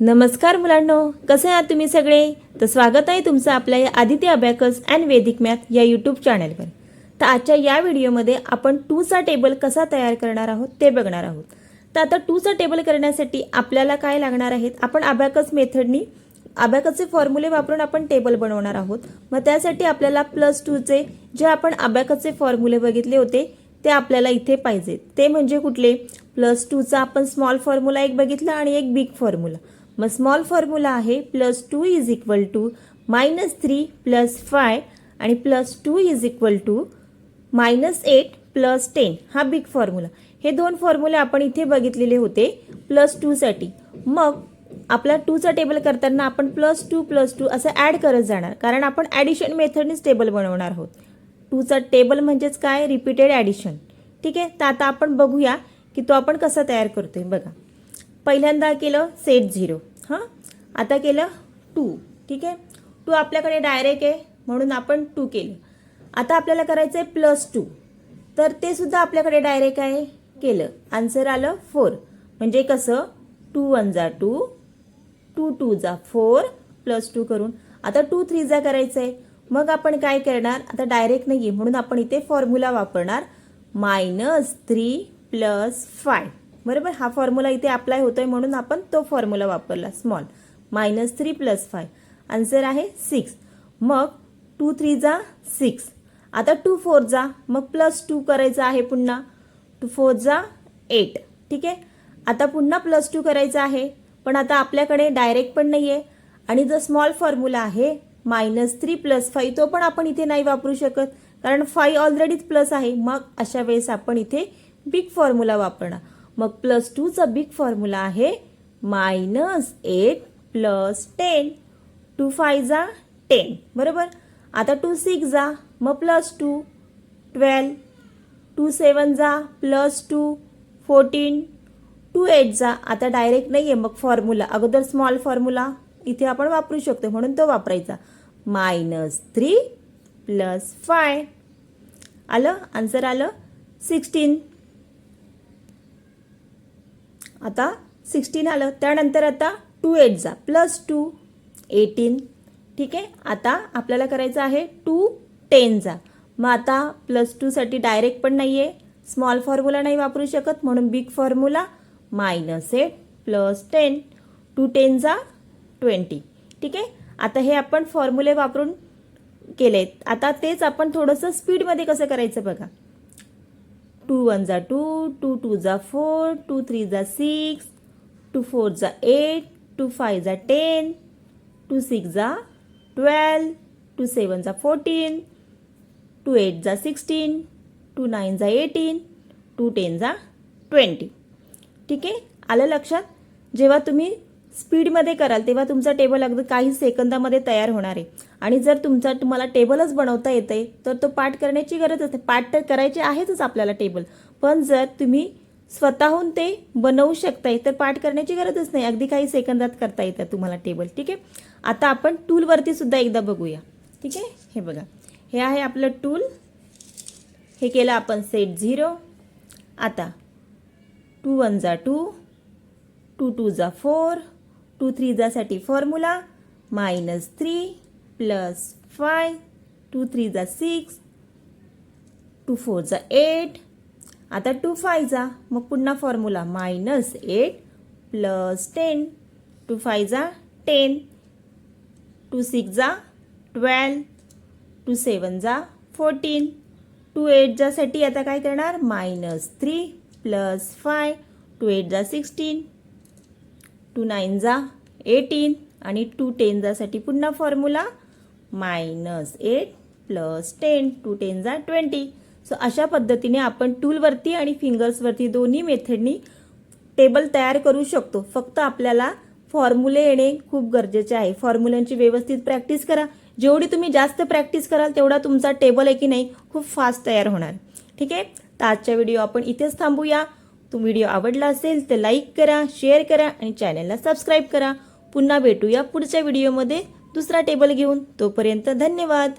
नमस्कार मुलांनो कसे आहात तुम्ही सगळे? तर स्वागत आहे तुमचं आपल्या या Aditya abacus and Vedic math या यूट्यूब चॅनलवर तर आजच्या या व्हिडिओमध्ये आपण टूचा टेबल कसा तयार करणार आहोत ते बघणार आहोत. तर आता टूचा टेबल करण्यासाठी आपल्याला काय लागणार आहेत? आपण अबॅकस मेथडनी अबॅकसचे फॉर्म्युले वापरून आपण टेबल बनवणार आहोत. मग त्यासाठी आपल्याला प्लस टूचे जे आपण अबॅकसचे फॉर्म्युले बघितले होते ते आपल्याला इथे पाहिजे ते म्हणजे कुठले? प्लस टूचा आपण स्मॉल फॉर्म्युला एक बघितला आणि एक बिग फॉर्म्युला मग स्मॉल फॉर्म्युला आहे plus two is equal to minus three plus five आणि plus two is equal to minus eight plus ten हा बिग फॉर्म्युला हे दोन फॉर्म्युले आपण इथे बघितलेले होते प्लस टूसाठी मग आपला टूचा टेबल करताना आपण प्लस टू प्लस टू असं ॲड करत जाणार. कारण आपण ॲडिशन मेथडनेच टेबल बनवणार आहोत. टूचा टेबल म्हणजेच काय? रिपीटेड ॲडिशन ठीक आहे? तर आता आपण बघूया की तो आपण कसा तयार करतोय. बघा. पहिल्यांदा केलं सेट झिरो हां? आता केलं टू ठीक आहे? टू आपल्याकडे डायरेक्ट आहे म्हणून आपण टू केलं. आता आपल्याला करायचं आहे प्लस टू तर ते सुद्धा आपल्याकडे डायरेक्ट आहे केलं. आन्सर आलं फोर म्हणजे कसं? टू वन जा टू टू टू जा फोर प्लस टू करून. आता टू थ्री जा करायचं आहे मग आपण काय करणार? आता डायरेक्ट नाही आहे म्हणून आपण इथे फॉर्म्युला वापरणार. मायनस थ्री प्लस फाय बरोबर? हा फॉर्म्युला इथे अप्लाय होतोय म्हणून आपण तो फॉर्म्युला वापरला. Small minus three plus five answer आहे सिक्स मग टू थ्री जा सिक्स आता टू फोर जा. मग प्लस टू करायचं आहे पुन्हा. टू फोर जा एट ठीक आहे? आता पुन्हा प्लस टू करायचं आहे. पण आता आपल्याकडे डायरेक्ट पण नाही आहे आणि जो स्मॉल फॉर्म्युला आहे मायनस थ्री प्लस फाईव्ह तो पण आपण इथे नाही वापरू शकत. कारण फाईव्ह ऑलरेडीच प्लस आहे. मग अशा वेळेस आपण इथे बिग फॉर्म्युला वापरणार. मग प्लस टूचा बिग फॉर्म्युला आहे minus eight plus ten two five जा टेन बरोबर? आता टू सिक्स जा मग plus two twelve two seven जा plus two fourteen two eight जा आता डायरेक्ट नाही आहे मग फॉर्म्युला अगोदर स्मॉल फॉर्म्युला इथे आपण वापरू शकतो म्हणून तो वापरायचा. मायनस थ्री प्लस फाय आलं? आन्सर आलं? सिक्स्टीन आता सिक्स्टीन आलं. त्यानंतर आता टू एट जा. प्लस टू एटीन ठीक आहे? आता आपल्याला करायचं आहे टू टेन जा. मग आता प्लस टूसाठी डायरेक्ट पण नाही आहे स्मॉल फॉर्म्युला नाही वापरू शकत. म्हणून big formula minus eight plus ten two ten जा ट्वेंटी ठीक आहे? आता हे आपण फॉर्म्युले वापरून केले आता तेच आपण थोडंसं स्पीडमध्ये कसं करायचं बघा. टू वन जा टू टू टू जा फोर टू थ्री जा सिक्स टू फोर जा एट टू फाय जा टेन टू सिक्स जा ट्वेल्व टू सेवन जा फोर्टीन टू एट जा सिक्स्टीन टू नाईन जा एटीन टू टेन जा ट्वेंटी. ठीक आहे? आलं लक्षात? जेव्हा तुम्ही स्पीडमध्ये कराल तेव्हा तुमचा टेबल अगदी काही सेकंदामध्ये तयार होणार आहे. आणि जर तुमचा तुम्हाला टेबलच बनवता येतं आहे तर तो पाठ करण्याची गरज असते. पाठ तर करायचे आहेतच आपल्याला टेबल. पण जर तुम्ही स्वतःहून ते बनवू शकताय तर पाठ करण्याची गरजच नाही. अगदी काही सेकंदात करता येतं तुम्हाला टेबल. ठीक आहे? आता आपण टूलवरती सुद्धा एकदा बघूया. ठीक आहे? हे बघा. हे आहे आपलं टूल. हे केलं आपण सेट झिरो आता टू वन जा टू टू टू जा four two three जासाठी formula minus three plus five two three जा सिक्स टू फोर जा एट आता टू फाय जा मग पुन्हा formula minus eight plus ten two five जा टेन टू सिक्स जा ट्वेल्व टू सेवन जा फोर्टीन टू एट जासाठी आता काय करणार? Minus three plus five two eight जा सिक्स्टीन टू नाईन जा एटीन आणि टू टेन जासाठी पुन्हा formula minus eight plus ten two ten जा ट्वेंटी सो अशा पद्धतीने आपण टूलवरती आणि फिंगर्सवरती दोन्ही मेथडनी टेबल तयार करू शकतो. फक्त आपल्याला फॉर्म्युले येणे खूप गरजेचे आहे. फॉर्म्युल्यांची व्यवस्थित प्रॅक्टिस करा. जेवढी तुम्ही जास्त प्रॅक्टिस कराल तेवढा तुमचा टेबल आहे की नाही खूप फास्ट तयार होणार. ठीक आहे? तर आजच्या व्हिडिओ आपण इथेच थांबूया. तो व्हिडिओ आवडला असेल तर लाईक करा शेअर करा आणि चॅनलला सबस्क्राईब करा. पुन्हा भेटूया पुढच्या व्हिडिओमध्ये दुसरा टेबल घेऊन. तोपर्यंत धन्यवाद.